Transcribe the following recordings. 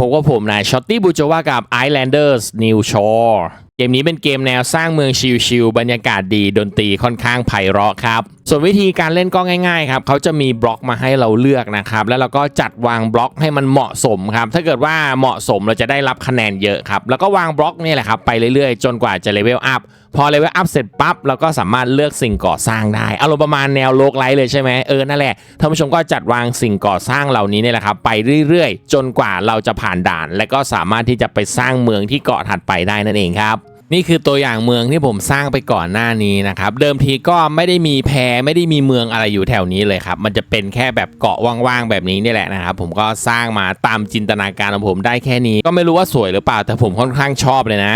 พบกับผมนายชอตตี้บูจวากับ Islanders New Shore เกมนี้เป็นเกมแนวสร้างเมืองชิลๆบรรยากาศดีดนตรีค่อนข้างไพเราะครับ ส่วนวิธีการเล่นก็ง่ายๆครับเขาจะมีบล็อกมาให้เราเลือกนะครับ แล้วเราก็จัดวางบล็อกให้มันเหมาะสมครับ ถ้าเกิดว่าเหมาะสมเราจะได้รับคะแนนเยอะครับ แล้วก็วางบล็อกนี่แหละครับไปเรื่อยๆ จนกว่าจะเลเวลอัพ พอเลเวลอัพเสร็จปั๊บเราก็สามารถเลือกสิ่งก่อสร้างได้อารมณ์ประมาณแนวโลกไลท์เลยใช่ไหมเออนั่นแหละท่านผู้ชมก็จัดวางสิ่งก่อสร้างเหล่านี้เนี่ยแหละครับไปเรื่อยๆ จนกว่าเราจะผ่านด่าน และก็สามารถที่จะไปสร้างเมืองที่เกาะถัดไปได้นั่นเองครับนี่คือตัวอย่างเมืองที่ผมสร้างไปก่อนหน้านี้นะครับ เดิมทีก็ไม่ได้มีแพไม่ได้มีเมืองอะไรอยู่แถวนี้เลยครับ มันจะเป็นแค่แบบเกาะว่างๆแบบนี้นี่แหละนะครับ ผมก็สร้างมาตามจินตนาการของผมได้แค่นี้ ก็ไม่รู้ว่าสวยหรือเปล่า แต่ผมค่อนข้างชอบเลยนะ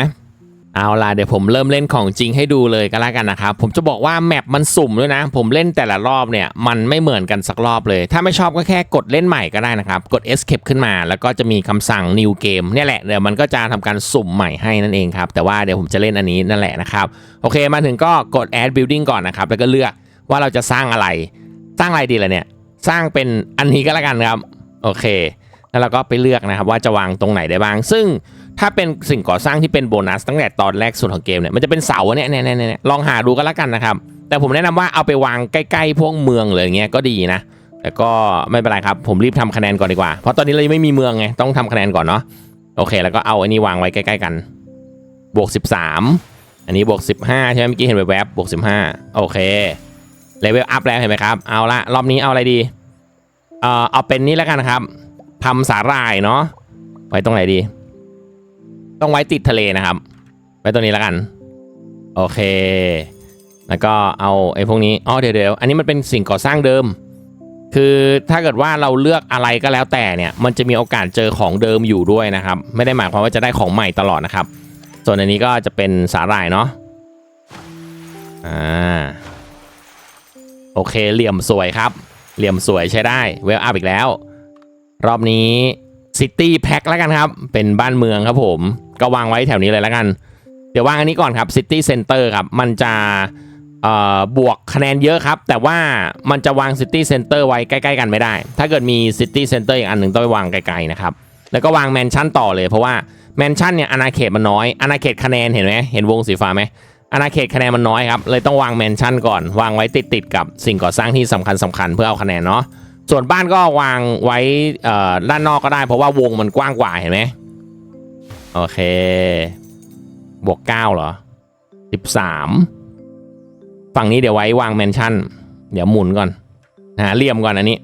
เอาล่ะเดี๋ยวผมเริ่มเล่นของจริงให้ดูเลยก็แล้วกันนะครับ ผมจะบอกว่าแมปมันสุ่มด้วยนะ ผมเล่นแต่ละรอบเนี่ยมันไม่เหมือนกันสักรอบเลย ถ้าไม่ชอบก็แค่กดเล่นใหม่ก็ได้นะครับ กด escape ขึ้นมา แล้วก็จะมีคำสั่ง new game เนี่ยแหละเดี๋ยวมันก็จะทำการสุ่มใหม่ให้นั่นเองครับ แต่ว่าเดี๋ยวผมจะเล่นอันนี้นั่นแหละนะครับ โอเคมาถึงก็กด add building ก่อนนะครับ แล้วก็เลือกว่าเราจะสร้างอะไร สร้างอะไรดีล่ะเนี่ย สร้างเป็นอันนี้ก็แล้วกันครับ โอเค แล้วเราก็ไปเลือกนะครับว่าจะวางตรงไหนได้บ้าง ซึ่งถ้าเป็นสิ่งก่อสร้างที่เป็นโบนัสตั้งแต่ตอนแรกสุดของเกมเนี่ยมันจะเป็นเสาเนี่ยเนี่ยเนี่ยลองหาดูก็แล้วกันนะครับ แต่ผมแนะนำว่าเอาไปวางใกล้ๆพวกเมืองเลยอย่างเงี้ยก็ดีนะแต่ก็ไม่เป็นไรครับผมรีบทำคะแนนก่อนดีกว่า เพราะตอนนี้เรายังไม่มีเมืองไงต้องทำคะแนนก่อนเนาะโอเค แล้วก็เอาอันนี้วางไว้ใกล้ๆกัน บวก 13 อันนี้บวก 15 ใช่ไหมเมื่อกี้เห็นแวบๆบวก 15 โอเคเลเวลอัพแล้วเห็นไหมครับ เอาละรอบนี้เอาอะไรดีเอ่อเอาเป็นนี่แล้วกันครับ ทำสาหร่ายเนาะไว้ตรงไหนดี ต้องไว้ติดทะเลนะครับ ไว้ตรงนี้แล้วกัน โอเค แล้วก็เอาไอ้พวกนี้อ๋อเดี๋ยวเดี๋ยวอันนี้มันเป็นสิ่งก่อสร้างเดิม คือถ้าเกิดว่าเราเลือกอะไรก็แล้วแต่เนี่ย มันจะมีโอกาสเจอของเดิมอยู่ด้วยนะครับ ไม่ได้หมายความว่าจะได้ของใหม่ตลอดนะครับ ส่วนอันนี้ก็จะเป็นสาหร่ายเนาะอ่าโอเคเหลี่ยมสวยครับ เหลี่ยมสวยใช้ได้เวลอัพอีกแล้ว รอบนี้ซิตี้แพ็คแล้วกันครับ เป็นบ้านเมืองครับผม ก็วางไว้แถวนี้เลยแล้วกัน เดี๋ยววางอันนี้ก่อนครับซิตี้เซ็นเตอร์ครับ มันจะบวกคะแนนเยอะครับ แต่ว่ามันจะวางซิตี้เซ็นเตอร์ไว้ใกล้ๆกันไม่ได้ ถ้าเกิดมีซิตี้เซ็นเตอร์อีกอันหนึ่งต้องไปวางไกลๆนะครับ แล้วก็วางแมนชั่นต่อเลยเพราะว่าแมนชั่นเนี่ยอาณาเขตมันน้อยอาณาเขตคะแนนเห็นไหมเห็นวงสีฟ้าไหมอาณาเขตคะแนนมันน้อยครับเลยต้องวางแมนชั่นก่อน วางไว้ติดๆกับสิ่งก่อสร้างที่สำคัญสคัญๆเพื่อเอาคะแนนเนาะ ส่วนบ้านก็วางไว้ด้านนอกก็ได้ เพราะว่าวงมันกว้างกว่าเห็นไหมโอเค บวก9เหรอ 13 ฝั่งนี้เดี๋ยวไว้วางแมนชั่น เดี๋ยวหมุนก่อนหาเลี่ยมก่อนอันนี้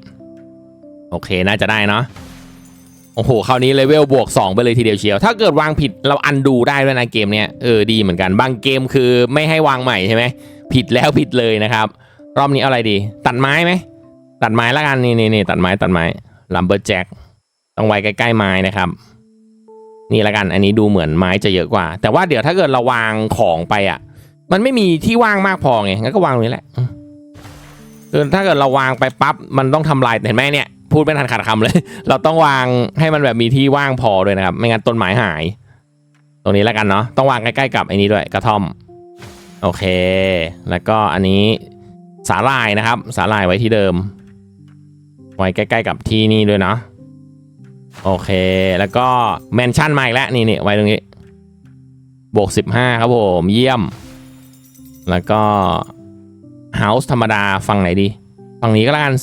โอเคน่าจะได้เนาะโอ้โหคราวนี้เลเวลบวก 2 ไปเลยทีเดียวเชียว ถ้าเกิดวางผิดเราอันดูได้ด้วยนะเกมเนี้ยเออดีเหมือนกัน บางเกมคือไม่ให้วางใหม่ใช่ไหมผิดแล้วผิดเลยนะครับ รอบนี้อะไรดี ตัดไม้ไหม ตัดไม้ละกันนี่นี่นี่ตัดไม้ตัดไม้ลัมเบอร์แจ็คต้องไว้ใกล้ๆไม้นะครับ นี่ละกันอันนี้ดูเหมือนไม้จะเยอะกว่า แต่ว่าเดี๋ยวถ้าเกิดเราวางของไปอะ มันไม่มีที่ว่างมากพอไงงั้นก็วางตรงนี้แหละคือถ้าเกิดเราวางไปปั๊บมันต้องทำลายเห็นไหมเนี่ยพูดไม่ทันขาดคำเลย เราต้องวางให้มันแบบมีที่ว่างพอด้วยนะครับ ไม่งั้นต้นไม้หาย ตรงนี้แล้วกันเนาะต้องวางใกล้ๆกับไอ้นี้ด้วยกระท่อม โอเค แล้วก็อันนี้สาลายนะครับ สาลายไว้ที่เดิม ไว้ใกล้ๆกับที่นี่ด้วยเนาะโอเค แล้วก็แมนชั่นมาอีกแล้วนี่นี่ไว้ตรงนี้บวก15 ครับผม เยี่ยม แล้วก็เฮาส์ธรรมดาฝั่งไหนดี ฝั่งนี้ก็แล้วกัน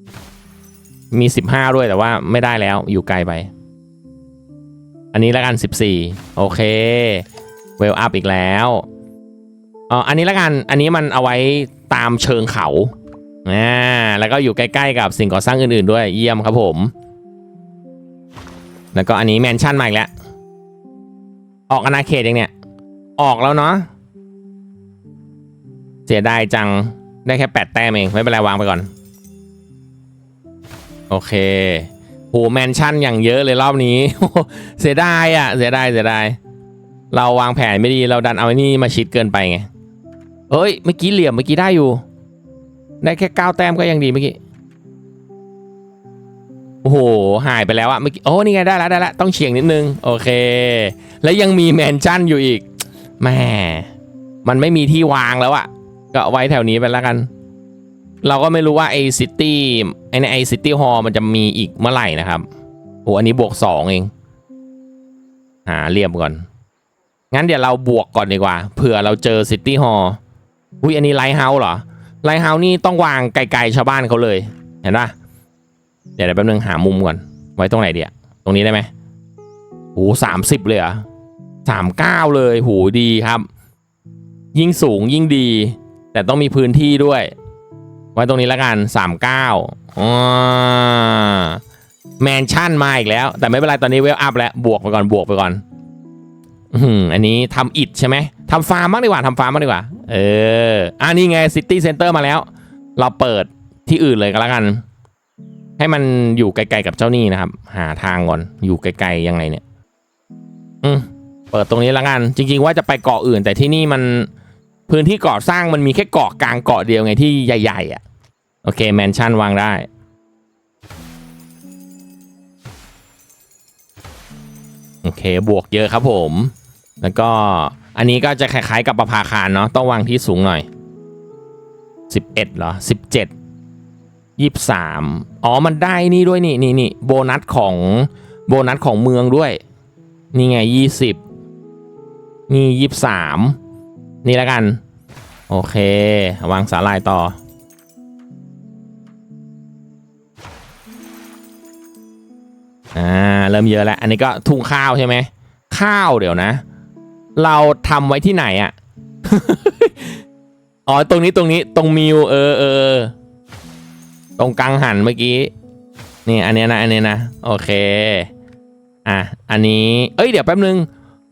14 มี 15 ด้วยแต่ว่าไม่ได้แล้วอยู่ไกลไป อันนี้แล้วกัน 14 โอเคเวลอัพอีกแล้วเอออันนี้แล้วกัน อันนี้มันเอาไว้ตามเชิงเขาอ่า แล้วก็อยู่ใกล้ๆกับสิ่งก่อสร้างอื่นๆด้วยเยี่ยมครับผม แล้วก็อันนี้แมนชั่นมาอีกแล้ว ออกอาณาเขตยังเนี่ย ออกแล้วเนาะเสียดายจังได้แค่แปดแต้มเอง ไม่เป็นไรวางไปก่อน โอเคโหแมนชั่นอย่างเยอะเลยรอบนี้ เสียดายอะ เสียดายเสียดายเราวางแผนไม่ดีเราดันเอาไอ้นี่มาชิดเกินไปไงเอ้ยเมื่อกี้เหลี่ยมเมื่อกี้ได้อยู่ ได้แค่เก้าแต้มก็ยังดีเมื่อกี้ โอ้โห หายไปแล้วอะเมื่อกี้ โอ้ นี่ไงได้แล้วได้แล้ว ต้องเฉียงนิดนึง โอเค แล้วยังมีแมนชั่นอยู่อีกแหม่มันไม่มีที่วางแล้วอะก็ไว้แถวนี้ไปแล้วกัน เราก็ไม่รู้ว่าไอซิตี้ไอในไอซิตี้ฮอลมันจะมีอีกเมื่อไหร่นะครับ โอ้ อันนี้บวกสองเอง หาเรียบก่อน งั้นเดี๋ยวเราบวกก่อนดีกว่า เผื่อเราเจอซิตี้ฮอล์อุ้ยอันนี้ไลท์เฮาส์เหรอ ไลท์เฮาส์นี่ต้องวางไกลๆชาวบ้านเขาเลย เห็นปะเดี๋ยวเดี๋ยวแป๊บนึงหามุมก่อน ไว้ตรงไหนเดียตรงนี้ได้ไหมโอ้สามสิบเลยเหรอสามเก้าเลยโหดีครับ ยิ่งสูงยิ่งดี แต่ต้องมีพื้นที่ด้วย ไว้ตรงนี้แล้วกันสามเก้าอ๋อแมนชั่นมาอีกแล้ว แต่ไม่เป็นไรตอนนี้เวลอัพแล้ว บวกไปก่อนบวกไปก่อน อืมอันนี้ทำอิดใช่ไหม ทำฟาร์มบ้างดีกว่าทำฟาร์มบ้างดีกว่า เอออ่านี่ไงซิตี้เซ็นเตอร์มาแล้ว เราเปิดที่อื่นเลยก็แล้วกัน ให้มันอยู่ไกลๆกับเจ้านี่นะครับ หาทางก่อน อยู่ไกลๆยังไงเนี่ย อืมเปิดตรงนี้แล้วกัน จริง ๆ ว่าจะไปเกาะอื่น แต่ที่นี่มันพื้นที่ก่อสร้างมันมีแค่เกาะกลางเกาะเดียวไงที่ใหญ่ๆอะ โอเคแมนชั่นวางได้ โอเคบวกเยอะครับผม แล้วก็ อันนี้ก็จะคล้ายๆกับประภาคารเนาะต้องวางที่สูงหน่อย 11เหรอ 17 23 อ๋อมันได้นี่ด้วยนี่นี่นี่โบนัสของโบนัสของเมืองด้วย นี่ไง 20 นี่ 23 นี่แล้วกัน โอเค วางสาลายต่ออ่าเริ่มเยอะแล้ว อันนี้ก็ทุ่งข้าวใช่ไหมข้าวเดี๋ยวนะ เราทำไว้ที่ไหนอะอ๋อ ตรงนี้ตรงนี้ตรงมิวเออเออตรงกลางหันเมื่อกี้ นี่อันนี้นะ อันนี้นะ โอเค อะ อันนี้ เอ้ย เดี๋ยวแป๊บนึง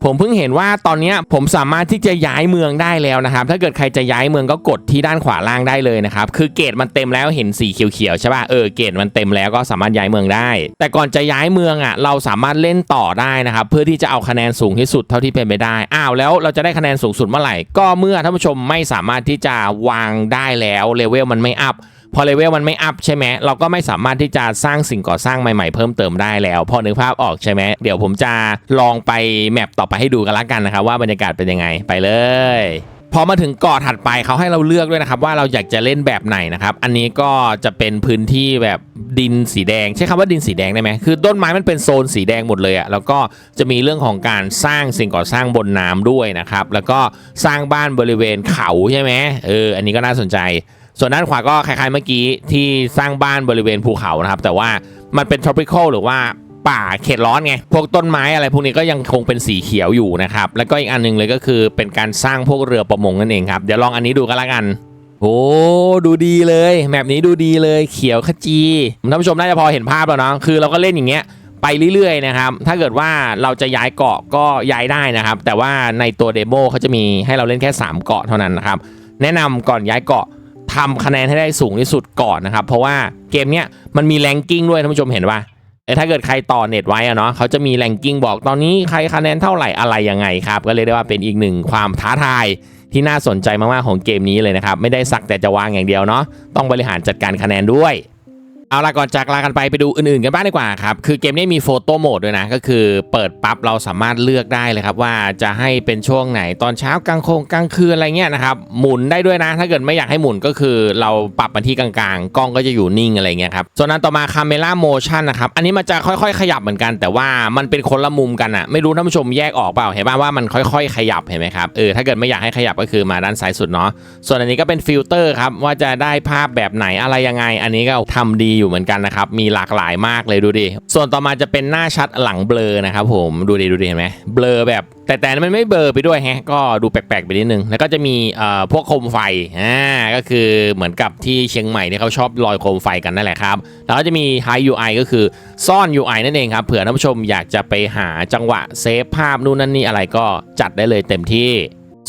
ผมเพิ่งเห็นว่าตอนนี้ผมสามารถที่จะย้ายเมืองได้แล้วนะครับ ถ้าเกิดใครจะย้ายเมืองก็กดที่ด้านขวาล่างได้เลยนะครับ คือเกรดมันเต็มแล้วเห็นสีเขียวๆใช่ป่ะ เออเกรดมันเต็มแล้วก็สามารถย้ายเมืองได้ แต่ก่อนจะย้ายเมืองอะเราสามารถเล่นต่อได้นะครับ เพื่อที่จะเอาคะแนนสูงที่สุดเท่าที่เป็นไปได้ อ้าวแล้วเราจะได้คะแนนสูงสุดเมื่อไหร่ ก็เมื่อท่านผู้ชมไม่สามารถที่จะวางได้แล้วเลเวลมันไม่อัพ พอเลเวลมันไม่อัพใช่ไหมเราก็ไม่สามารถที่จะสร้างสิ่งก่อสร้างใหม่ๆเพิ่มเติมได้แล้ว พอนึกภาพออกใช่ไหมเดี๋ยวผมจะลองไปแมปต่อไปให้ดูกันละกันนะครับว่าบรรยากาศเป็นยังไงไปเลยพอมาถึงเกาะถัดไปเขาให้เราเลือกด้วยนะครับ ว่าเราอยากจะเล่นแบบไหนนะครับ อันนี้ก็จะเป็นพื้นที่แบบดินสีแดง ใช้คำว่าดินสีแดงได้ไหมคือต้นไม้มันเป็นโซนสีแดงหมดเลยอะแล้วก็จะมีเรื่องของการสร้างสิ่งก่อสร้างบนน้ำด้วยนะครับ แล้วก็สร้างบ้านบริเวณเขาใช่ไหมเอออันนี้ก็น่าสนใจ ส่วนด้านขวาก็คล้ายๆเมื่อกี้ที่สร้างบ้านบริเวณภูเขานะครับ แต่ว่ามันเป็น tropical หรือว่าป่าเขตร้อนไง พวกต้นไม้อะไรพวกนี้ก็ยังคงเป็นสีเขียวอยู่นะครับ แล้วก็อีกอันหนึงเลยก็คือเป็นการสร้างพวกเรือประมงนั่นเองครับ เดี๋ยวลองอันนี้ดูกันละกัน โอ้ ดูดีเลย แมปนี้ดูดีเลย เขียวขจี ท่านผู้ชมน่าจะพอเห็นภาพแล้วเนาะ คือเราก็เล่นอย่างเงี้ยไปเรื่อยๆนะครับ ถ้าเกิดว่าเราจะย้ายเกาะก็ย้ายได้นะครับ แต่ว่าในตัวเดโมเขาจะมีให้เราเล่นแค่ 3 เกาะเท่านั้นนะครับ แนะนำก่อนย้ายเกาะ ทำคะแนนให้ได้สูงที่สุดก่อนนะครับ เพราะว่าเกมเนี้ยมันมีแรงกิ้งด้วยท่านผู้ชมเห็นป่ะเอ้ถ้าเกิดใครต่อเน็ตไว้อะเนาะเขาจะมีแรงกิ้งบอกตอนนี้ใครคะแนนเท่าไหร่อะไรยังไงครับ ก็เลยได้ว่าเป็นอีกหนึ่งความท้าทายที่น่าสนใจมากๆของเกมนี้เลยนะครับ ไม่ได้สักแต่จะวางอย่างเดียวเนาะต้องบริหารจัดการคะแนนด้วย เอาละก่อนจากลากันไปไปดูอื่นๆกันบ้างดีกว่าครับ คือเกมนี้มีโฟโต้โหมดด้วยนะ ก็คือเปิดปั๊บเราสามารถเลือกได้เลยครับ ว่าจะให้เป็นช่วงไหนตอนเช้ากลางคงกลางคืนอะไรเงี้ยนะครับ หมุนได้ด้วยนะ ถ้าเกิดไม่อยากให้หมุนก็คือเราปรับมาที่กลางๆ กล้องก็จะอยู่นิ่งอะไรเงี้ยครับส่วนนั้นต่อมาคาเมล่าโมชั่นนะครับ อันนี้มันจะค่อยๆ ขยับเหมือนกัน แต่ว่ามันเป็นคนละมุมกันอะไม่รู้ท่านผู้ชมแยกออกเปล่าเห็นป่ะว่ามันค่อยๆ ขยับเห็นไหมครับเออถ้าเกิดไม่อยากให้ขยับก็คือมาด้านซ้ายสุดเนาะส่วนอันนี้ก็เป็นฟิลเตอร์ครับว่าจะได้ภาพแบบไหนอะไรยังไง อันนี้ก็ทำดีอยู่เหมือนกันนะครับ มีหลากหลายมากเลยดูดิ ส่วนต่อมาจะเป็นหน้าชัดหลังเบลอนะครับผมดูดิดูดิเห็นไหมเบลอแบบ แต่แต่มันไม่เบลอไปด้วยแฮะก็ดูแปลกๆไปนิดนึง แล้วก็จะมีเอ่อพวกโคมไฟอ่าก็คือเหมือนกับที่เชียงใหม่ที่เขาชอบลอยโคมไฟกันนั่นแหละครับ แล้วก็จะมี High UI ก็คือซ่อน UI นั่นเองครับเผื่อท่านผู้ชมอยากจะไปหาจังหวะเซฟภาพนู่นนั่นนี่อะไรก็จัดได้เลยเต็มที่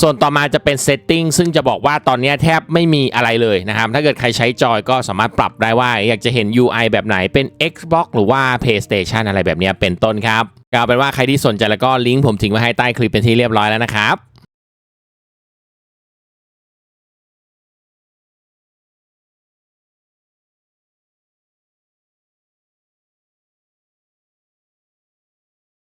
ส่วนต่อมาจะเป็นเซตติ้งซึ่งจะบอกว่าตอนนี้แทบไม่มีอะไรเลยนะครับ ถ้าเกิดใครใช้จอยก็สามารถปรับได้ว่า อยากจะเห็น UI แบบไหนเป็น Xbox หรือว่า PlayStation อะไรแบบนี้เป็นต้นครับก็เอาเป็นว่าใครที่สนใจแล้วก็ลิงก์ผมทิ้งไว้ให้ใต้คลิปเป็นที่เรียบร้อยแล้วนะครับ